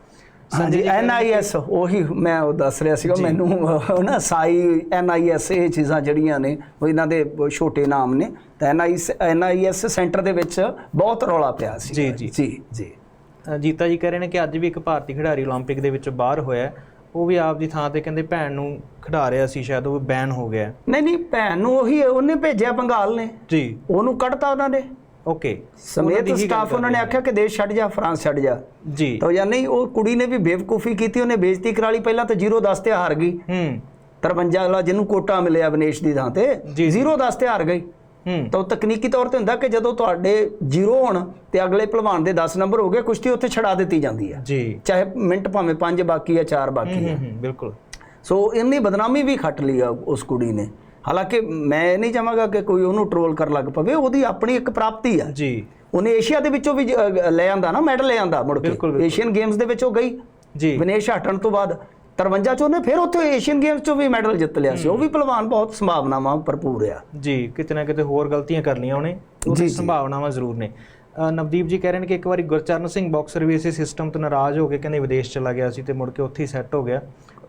ਹਾਂਜੀ ਐਨਆਈਐਸ ਉਹੀ ਮੈਂ ਉਹ ਦੱਸ ਰਿਹਾ ਸੀਗਾ ਮੈਨੂੰ ਉਹ ਨਾ ਸਾਈ ਐਨਆਈਐਸ ਇਹ ਚੀਜ਼ਾਂ ਜਿਹੜੀਆਂ ਨੇ ਉਹ ਇਹਨਾਂ ਦੇ ਛੋਟੇ ਨਾਮ ਨੇ ਤਾਂ ਐਨਆਈਐਸ ਐਨਆਈਐਸ ਸੈਂਟਰ ਦੇ ਵਿੱਚ ਬਹੁਤ ਰੌਲਾ ਪਿਆ ਸੀ ਜੀ, ਜੀ। ਜੀ ਜੀ ਅ, ਜੀਤਾ ਜੀ ਕਹਿ ਰਹੇ ਨੇ ਕਿ ਅੱਜ ਵੀ ਇੱਕ ਭਾਰਤੀ ਖਿਡਾਰੀ 올림픽 ਦੇ ਵਿੱਚ ਬਾਹਰ ਹੋਇਆ ਹੈ। ਉਹ ਵੀ ਆਪ ਦੀ ਥਾਂ ਤੇ ਕਹਿੰਦੇ ਭੈਣ ਨੂੰ ਖਿਡਾ ਰਿਹਾ ਸੀ ਸ਼ਾਇਦ ਉਹ ਬੈਨ ਹੋ ਗਿਆ ਹੈ। ਨਹੀਂ ਨਹੀਂ ਭੈਣ ਨੂੰ ਉਹੀ ਉਹਨੇ ਭੇਜਿਆ ਬੰਗਾਲ ਨੇ ਜੀ ਉਹਨੂੰ ਕੱਢਤਾ ਉਹਨਾਂ ਨੇ ਓਕੇ ਸਮੇਤ ਸਟਾਫ ਉਹਨਾਂ ਨੇ ਆਖਿਆ ਕਿ ਦੇਸ਼ ਛੱਡ ਜਾ ਫਰਾਂਸ ਛੱਡ ਜਾ ਜੀ ਤਾਂ ਜਾਂ ਨਹੀਂ ਉਹ ਕੁੜੀ ਨੇ ਵੀ ਬੇਵਕੂਫੀ ਕੀਤੀ ਉਹਨੇ ਬੇਇੱਜ਼ਤੀ ਕਰਾ ਲਈ ਪਹਿਲਾਂ ਤਾਂ 0-10 ਤੇ ਹਾਰ ਗਈ ਹੂੰ 53 ਵਾਲਾ ਜਿਹਨੂੰ ਕੋਟਾ ਮਿਲਿਆ ਵਿਨੇਸ਼ ਦੀ ਥਾਂ ਤੇ ਜੀ, ਜੀ। 0-10 ਤੇ ਹਾਰ ਗਈ ਹੂੰ ਤਾਂ ਉਹ ਤਕਨੀਕੀ ਤੌਰ ਤੇ ਹੁੰਦਾ ਕਿ ਜਦੋਂ ਤੁਹਾਡੇ 0 ਹੋਣ ਤੇ ਅਗਲੇ ਪਹਿਲਵਾਨ ਦੇ 10 ਨੰਬਰ ਹੋ ਗਏ ਕੁਸ਼ਤੀ ਉੱਥੇ ਛਡਾ ਦਿੱਤੀ ਜਾਂਦੀ ਹੈ। ਜੀ। ਚਾਹੇ ਮਿੰਟ ਭਾਵੇਂ 5 ਬਾਕੀ ਹੈ 4 ਬਾਕੀ ਹੂੰ ਬਿਲਕੁਲ। ਸੋ ਇੰਨੀ ਬਦਨਾਮੀ ਵੀ ਖੱਟ ਲਈ ਆ ਉਸ ਕੁੜੀ ਨੇ। ਹਾਲਾਂਕਿ ਮੈਂ ਇਹ ਨਹੀਂ ਚਾਹਾਂਗਾ ਕਿ ਕੋਈ ਉਹਨੂੰ ਟਰੋਲ ਕਰ ਲੱਗ ਪਵੇ ਉਹਦੀ ਆਪਣੀ ਇੱਕ ਪ੍ਰਾਪਤੀ ਆ। ਜੀ। ਉਹਨੇ ਏਸ਼ੀਆ ਦੇ ਵਿੱਚੋਂ ਵੀ ਲੈ ਆਂਦਾ ਨਾ ਮੈਡਲ ਲੈ ਆਂਦਾ ਮੁੜ ਕੇ। ਏਸ਼ੀਅਨ ਗੇਮਸ ਦੇ ਵਿੱਚ ਉਹ ਗਈ। ਜੀ। ਵਿਨੇਸ਼ ਹਟਣ ਤੋਂ ਬਾਅਦ 53 ਚ ਉਹਨੇ ਫਿਰ ਉੱਥੇ ਏਸ਼ੀਅਨ ਗੇਮਸ ਚੋਂ ਵੀ ਮੈਡਲ ਜਿੱਤ ਲਿਆ ਸੀ। ਉਹ ਵੀ ਪਹਿਲਵਾਨ ਬਹੁਤ ਸੰਭਾਵਨਾਵਾਂ ਭਰਪੂਰ ਆ। ਜੀ ਕਿਤੇ ਨਾ ਕਿਤੇ ਹੋਰ ਗਲਤੀਆਂ ਕਰ ਲਈਆਂ ਉਹਨੇ। ਉਹਦੀ। ਸੰਭਾਵਨਾਵਾਂ ਜ਼ਰੂਰ ਨੇ। ਨਵਦੀਪ ਜੀ ਕਹਿ ਰਹੇ ਨੇ ਕਿ ਇੱਕ ਵਾਰੀ ਗੁਰਚਰਨ ਸਿੰਘ ਬਾਕਸਰ ਵੀ ਇਸੇ ਸਿਸਟਮ ਤੋਂ ਨਾਰਾਜ਼ ਹੋ ਕੇ ਕਹਿੰਦੇ ਵਿਦੇਸ਼ ਚਲਾ ਗਿਆ ਸੀ ਤੇ ਮੁੜ ਕੇ ਉੱਥੇ ਹੀ ਸੈੱਟ ਹੋ ਗਿਆ।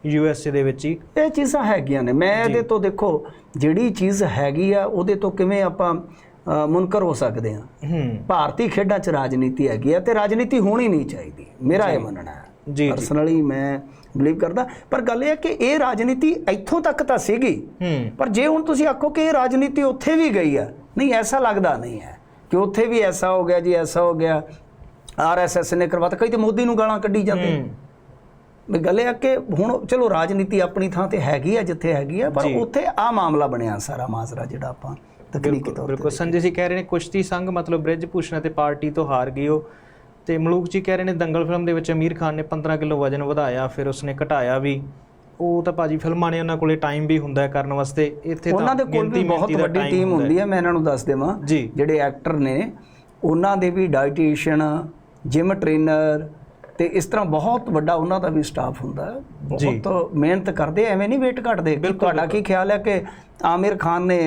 ਯੂ ਐਸ ਏ ਦੇ ਵਿੱਚ ਹੀ। ਇਹ ਚੀਜ਼ਾਂ ਹੈਗੀਆਂ ਨੇ। ਮੈਂ ਇਹਦੇ ਤੋਂ ਦੇਖੋ ਜਿਹੜੀ ਚੀਜ਼ ਹੈਗੀ ਆ ਉਹਦੇ ਤੋਂ ਕਿਵੇਂ ਆਪਾਂ ਮੁਨਕਰ ਹੋ ਸਕਦੇ ਹੂੰ। ਭਾਰਤੀ ਖੇਡਾਂ 'ਚ ਰਾਜਨੀਤੀ ਹੈਗੀ ਆ ਤੇ ਰਾਜਨੀਤੀ ਹੋਣੀ ਨਹੀਂ ਚਾਹੀਦੀ। ਮੇਰਾ ਇਹ ਮੰਨਣਾ ਹੈ। ਜੀ ਪਰਸਨਲੀ ਮੈਂ ਬਲੀਵ ਕਰਦਾ। ਪਰ ਗੱਲ ਇਹ ਹੈ ਕਿ ਇਹ ਰਾਜਨੀਤੀ ਇੱਥੋਂ ਤੱਕ ਤਾਂ ਸੀਗੀ। ਪਰ ਜੇ ਹੁਣ ਤੁਸੀਂ ਆਖੋ ਕਿ ਇਹ ਰਾਜਨੀਤੀ ਉੱਥੇ ਵੀ ਗਈ ਆ ਨਹੀਂ ਐਸਾ ਲੱਗਦਾ ਨਹੀਂ ਹੈ ਕਿ ਉੱਥੇ ਵੀ ਐਸਾ ਹੋ ਗਿਆ ਜੀ ਐਸਾ ਹੋ ਗਿਆ। ਆਰਐਸਐਸ ਨੇ ਕਰਵਾਤਾ। ਕਈ ਤੇ ਮੋਦੀ ਨੂੰ ਗਾਲਾਂ ਕੱਢੀ ਜਾਂਦੇ। ਵੀ ਗੱਲ ਇਹ ਆ ਕਿ ਹੁਣ ਚਲੋ ਰਾਜਨੀਤੀ ਆਪਣੀ ਥਾਂ ਤੇ ਹੈਗੀ ਆ ਜਿੱਥੇ ਹੈਗੀ ਆ ਪਰ। ਉੱਥੇ ਆ ਮਾਮਲਾ ਬਣਿਆ ਸਾਰਾ ਮਾਜਰਾ ਜਿਹੜਾ ਆਪਾਂ ਤਕਨੀਕੀ ਤੌਰ ਤੇ ਬਿਲਕੁਲ। ਸੰਜੇ ਜੀ ਕਹਿ ਰਹੇ ਨੇ ਕੁਸ਼ਤੀ ਸੰਘ ਮਤਲਬ ਬ੍ਰਿਜ ਭੂਸ਼ਣ ਅਤੇ ਪਾਰਟੀ ਤੋਂ ਹਾਰ ਗਈ ਉਹ। ਤੇ ਮਲੂਕ ਜੀ ਕਹਿ ਰਹੇ ਨੇ ਦੰਗਲ ਫਿਲਮ ਦੇ ਵਿੱਚ ਅਮੀਰ ਖਾਨ ਨੇ 15 ਕਿਲੋ ਵਜਨ ਵਧਾਇਆ ਫਿਰ ਉਸਨੇ ਘਟਾਇਆ ਵੀ। ਉਹ ਤਾਂ ਭਾਜੀ ਫਿਲਮਾਂ ਨੇ ਉਹਨਾਂ ਕੋਲੇ ਟਾਈਮ ਵੀ ਹੁੰਦਾ ਹੈ ਕਰਨ ਵਾਸਤੇ। ਇੱਥੇ ਤਾਂ ਉਹਨਾਂ ਦੇ ਕੋਲ ਵੀ ਬਹੁਤ ਵੱਡੀ ਟੀਮ ਹੁੰਦਾ ਹੈ। ਮੈਂ ਇਹਨਾਂ ਨੂੰ ਦੱਸ ਦੇਵਾਂ। ਜਿਹੜੇ ਐਕਟਰ ਨੇ ਉਹਨਾਂ ਦੇ ਵੀ ਡਾਈਟੀਸ਼ੀਅਨ ਜਿਮ ਟ੍ਰੇਨਰ ਤੇ ਇਸ ਤਰ੍ਹਾਂ ਬਹੁਤ ਵੱਡਾ ਉਹਨਾਂ ਦਾ ਵੀ ਸਟਾਫ ਹੁੰਦਾ ਹੈ। ਬਹੁਤ ਮਿਹਨਤ ਕਰਦੇ ਐਵੇਂ ਨਹੀਂ weight ਘਟਦੇ। ਤੁਹਾਡਾ ਕੀ ਖਿਆਲ ਹੈ ਕਿ ਆਮਿਰ ਖਾਨ ਨੇ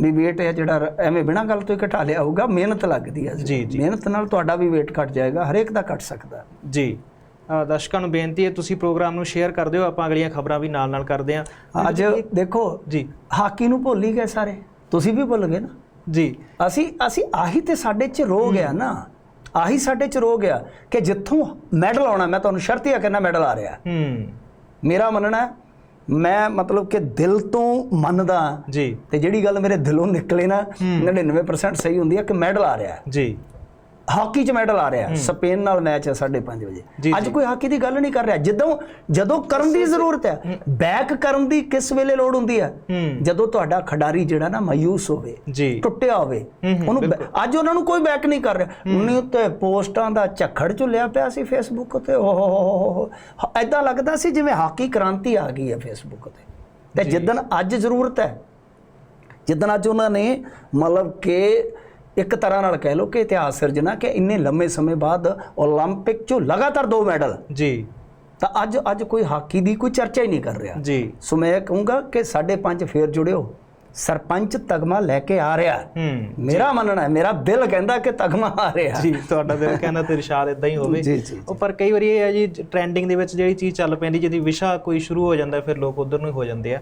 ਵੀ weight ਹੈ ਜਿਹੜਾ ਰ- ਐਵੇਂ ਬਿਨਾਂ ਗੱਲ ਤੋਂ ਹੀ ਘਟਾ ਲਿਆ ਹੋਊਗਾ ਮਿਹਨਤ ਲੱਗਦੀ ਹੈ ਜੀ, ਜੀ। ਮਿਹਨਤ ਨਾਲ ਤੁਹਾਡਾ ਵੀ weight ਘਟ ਜਾਏਗਾ ਹਰੇਕ ਦਾ ਘਟ ਸਕਦਾ। ਜੀ। ਦਰਸ਼ਕਾਂ ਨੂੰ ਬੇਨਤੀ ਹੈ ਤੁਸੀਂ ਪ੍ਰੋਗਰਾਮ ਨੂੰ ਸ਼ੇਅਰ ਕਰ ਦਿਓ ਆਪਾਂ ਅਗਲੀਆਂ ਖਬਰਾਂ ਵੀ ਨਾਲ ਨਾਲ ਕਰਦੇ ਹਾਂ। ਅੱਜ ਦੇਖੋ ਜੀ। ਹਾਕੀ ਨੂੰ ਭੁੱਲ ਹੀ ਗਏ ਸਾਰੇ। ਤੁਸੀਂ ਵੀ ਭੁੱਲ ਗਏ ਨਾ? ਜੀ। ਅਸੀਂ ਅਸੀਂ ਆਹੀ ਤੇ ਸਾਡੇ ਚ ਰੋਗ ਆ ਨਾ। ਆਹੀ ਸਾਡੇ ਚ ਰੋਗ ਆ ਕਿ ਜਿੱਥੋਂ ਮੈਡਲ ਆਉਣਾ ਮੈਂ ਤੁਹਾਨੂੰ ਸ਼ਰਤੀਆ ਕਹਿੰਦਾ ਮੈਡਲ ਆ ਰਿਹਾ। ਹੂੰ। ਮੇਰਾ ਮੰਨਣਾ ਹੈ, ਮੈਂ ਮਤਲਬ ਕਿ ਦਿਲ ਤੋਂ ਮੰਨਦਾ ਜੀ। ਤੇ ਜਿਹੜੀ ਗੱਲ ਮੇਰੇ ਦਿਲੋਂ ਨਿਕਲੇ ਨਾ 99% ਸਹੀ ਹੁੰਦੀ ਹੈ ਕਿ ਮੈਡਲ ਆ ਰਿਹਾ। ਜੀ। ਹਾਕੀ 'ਚ ਮੈਡਲ ਆ ਰਿਹਾ। ਸਪੇਨ ਨਾਲ ਮੈਚ ਹੈ 5:30 ਵਜੇ। ਅੱਜ ਕੋਈ ਹਾਕੀ ਦੀ ਗੱਲ ਨਹੀਂ ਕਰ ਰਿਹਾ। ਜਦੋਂ ਜਦੋਂ ਕਰਨ ਦੀ ਜ਼ਰੂਰਤ ਹੈ ਬੈਕ ਕਰਨ ਦੀ ਕਿਸ ਵੇਲੇ ਲੋੜ ਹੁੰਦੀ ਹੈ? ਜਦੋਂ ਤੁਹਾਡਾ ਖਿਡਾਰੀ ਜਿਹੜਾ ਨਾ ਮਾਯੂਸ ਹੋਵੇ ਟੁੱਟਿਆ ਹੋਵੇ ਉਹਨੂੰ ਅੱਜ ਉਹਨਾਂ ਨੂੰ ਕੋਈ ਬੈਕ ਨਹੀਂ ਕਰ ਰਿਹਾ। ਉਹਨੇ ਉੱਤੇ ਪੋਸਟਾਂ ਦਾ ਝੱਖੜ ਝੁੱਲਿਆ ਪਿਆ ਸੀ ਫੇਸਬੁੱਕ ਤੇ ਓ ਹੋ ਹੋ ਹੋ ਐਦਾਂ ਲੱਗਦਾ ਸੀ ਜਿਵੇਂ ਹਾਕੀ ਕ੍ਰਾਂਤੀ ਆ ਗਈ ਹੈ ਫੇਸਬੁੱਕ ਤੇ ਤੇ ਜਿੱਦਣ ਅੱਜ ਜ਼ਰੂਰਤ ਹੈ ਜਿੱਦਣ ਅੱਜ ਉਹਨਾਂ ਨੇ ਮਤਲਬ ਕਿ ਇੱਕ ਤਰ੍ਹਾਂ ਨਾਲ ਕਹਿ ਲਓ ਕਿ ਇਤਿਹਾਸ ਸਿਰਜਣਾ ਕਿ ਇੰਨੇ ਲੰਮੇ ਸਮੇਂ ਬਾਅਦ 올림픽 ਚੋਂ ਲਗਾਤਾਰ ਦੋ ਮੈਡਲ ਜੀ ਤਾਂ ਅੱਜ ਅੱਜ ਕੋਈ ਹਾਕੀ ਦੀ ਕੋਈ ਚਰਚਾ ਹੀ ਨਹੀਂ ਕਰ ਰਿਹਾ ਜੀ ਸੋ ਮੈਂ ਇਹ ਕਹੂੰਗਾ ਕਿ ਸਾਡੇ ਪੰਜ ਫੇਰ ਜੁੜਿਓ ਸਰਪੰਚ ਤਗਮਾ ਲੈ ਕੇ ਆ ਰਿਹਾ ਹੈ। ਹੂੰ ਮੇਰਾ ਮੰਨਣਾ ਹੈ ਮੇਰਾ ਦਿਲ ਕਹਿੰਦਾ ਕਿ ਤਗਮਾ ਆ ਰਿਹਾ ਜੀ ਤੁਹਾਡਾ ਦਿਲ ਕਹਿੰਦਾ ਤੇ ਇਰਸ਼ਾਦ ਇਦਾਂ ਹੀ ਹੋਵੇ ਜੀ, ਜੀ, ਉਹ ਪਰ ਕਈ ਵਾਰੀ ਇਹ ਹੈ ਜੀ ਟ੍ਰੈਂਡਿੰਗ ਦੇ ਵਿੱਚ ਜਿਹੜੀ ਚੀਜ਼ ਚੱਲ ਪੈਂਦੀ ਜਿਹਦੀ ਵਿਸ਼ਾ ਕੋਈ ਸ਼ੁਰੂ ਹੋ ਜਾਂਦਾ ਫਿਰ ਲੋਕ ਉਧਰ ਨੂੰ ਹੀ ਹੋ ਜਾਂਦੇ ਆ